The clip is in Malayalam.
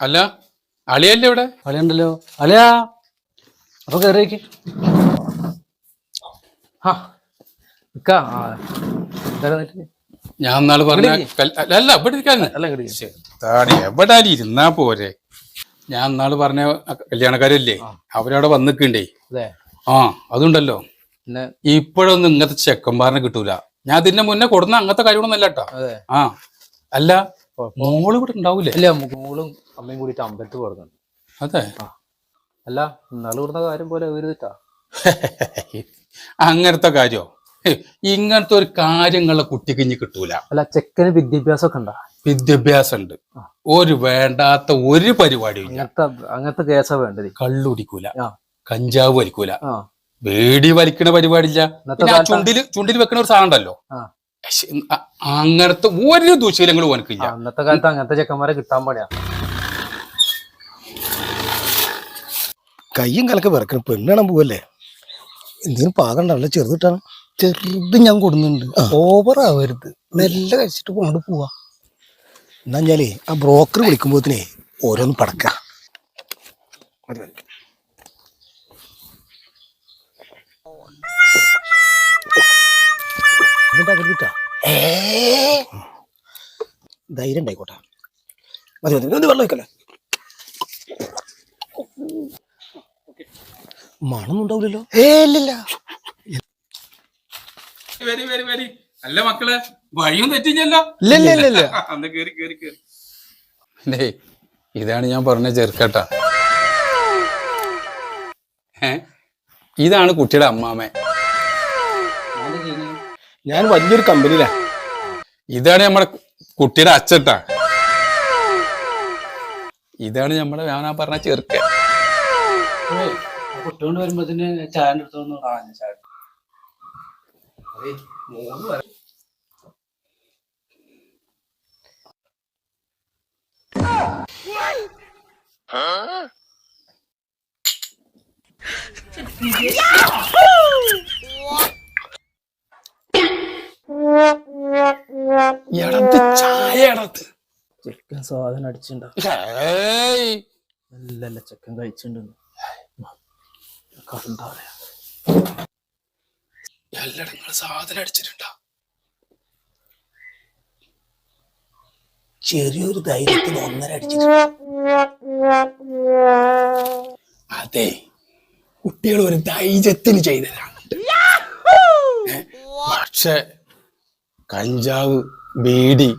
അല്ല അളിയല്ലേ ഇവിടെ? അളിയുണ്ടല്ലോ. അളിയാ അപ്പൊ കയറിയേക്ക് ഞാൻ നാളെ പറഞ്ഞ അല്ല ഇവിടെ ഇരിക്കാന്ന് താടി എവിടെ ഇരുന്നാ പോരെ? ഞാൻ നാൾ പറഞ്ഞ കല്യാണക്കാരല്ലേ അവരവിടെ വന്നിക്കണ്ടേ? അതെ. ആ അതുണ്ടല്ലോ. ഇപ്പോഴൊന്നും ഇങ്ങനത്തെ ചെക്കന്മാരനെ കിട്ടൂല. ഞാൻ ഇതിന്റെ മുന്നേ കൊടുന്ന അങ്ങനത്തെ കാര്യങ്ങളൊന്നും അല്ല കേട്ടോ. അതെ. ആ അല്ല മോൾ ഇവിടെ ഉണ്ടാവൂലേ? ഇല്ല മോളും അമ്മയും കൂടിയിട്ട് അമ്പലത്തിൽ പോകുന്നുണ്ട് അതെ. അല്ല കൊടുത്ത കാര്യം പോലെ വരുതിട്ടാ അങ്ങനത്തെ കാര്യോ? ഇങ്ങനത്തെ ഒരു കാര്യങ്ങളെ കുട്ടിക്ക് ഇനി കിട്ടൂല. അല്ല ചെക്കന് വിദ്യാഭ്യാസം ഒക്കെ ഉണ്ടാ? വിദ്യാഭ്യാസം ഉണ്ട് ഒരു വേണ്ടാത്ത ഒരു പരിപാടി അങ്ങനത്തെ അങ്ങനത്തെ കേസാ വേണ്ടത്. കള്ളുടിക്കൂല കഞ്ചാവ് വലിക്കൂല. വേടി വലിക്കണ പരിപാടിയില്ല. ചുണ്ടിൽ ചുണ്ടിൽ വെക്കണ ഒരു സാധനം ഉണ്ടല്ലോ? അങ്ങനത്തെ ഒരു ദുശീലങ്ങളും ഓനക്കില്ല അന്നത്തെ കാലത്ത് അങ്ങനത്തെ ചെക്കന്മാരെ കിട്ടാൻ പാടിയാ. കയ്യും കലക്കെ വിറക്കണം. പെണ്ണാണ് പോവല്ലേ? എന്തെങ്കിലും പാകണ്ടല്ലോ ചെറുതിട്ടാണ്. ചെറുത് ഞാൻ കൊടുക്കുന്നുണ്ട് ഓവർ ആവരുത്. മെല്ലെ കഴിച്ചിട്ട് കൊണ്ട് പോവാ. എന്നാ ഞാലേ ആ ബ്രോക്കർ വിളിക്കുമ്പോത്തിനെ ഓരോന്ന് പടക്ക. മതി, മതി. ധൈര്യം ഉണ്ടായിക്കോട്ടെ. മതി മതി ഒന്ന് വെള്ളം വയ്ക്കല്ലേ മണൊന്നും ഉണ്ടാവില്ലല്ലോ. ഏ ഇല്ലില്ല. വരി വരി വരി. അല്ല മക്കളെ വഴിയും തെറ്റിഞ്ഞല്ലോ ഇല്ല ഇല്ല ഇല്ല ഇല്ല അന്ന് കേറി കേറി കേറി. ഇതാണ് ഞാൻ പറഞ്ഞ ചെറുക്കട്ട. ഇതാണ് കുട്ടിയുടെ അമ്മാമ. ഞാൻ വലിയൊരു കമ്പനിയിലാ. ഇതാണ് നമ്മുടെ കുട്ടിയുടെ അച്ചട്ട. ഇതാണ് നമ്മുടെ ഞാൻ പറഞ്ഞ ചെറുക്ക കുട്ടികൊണ്ട് വരുമ്പോത്തിന് ചായ എടുത്തോന്ന് ചായ ചായ ചെക്കൻ സാധനം അടിച്ചിട്ടുണ്ടാവും ചെക്കൻ കഴിച്ചിട്ടുണ്ട് കണ്ടാ? സാധനം അടിച്ചിട്ടുണ്ടോ? ചെറിയൊരു ധൈര്യത്തിന് ഒന്നര അടിച്ചിട്ട് അതെ. കുട്ടികൾ ഒരു ധൈര്യത്തിന് ചെയ്തതാണ് പക്ഷെ കഞ്ചാവ് ബീഡി.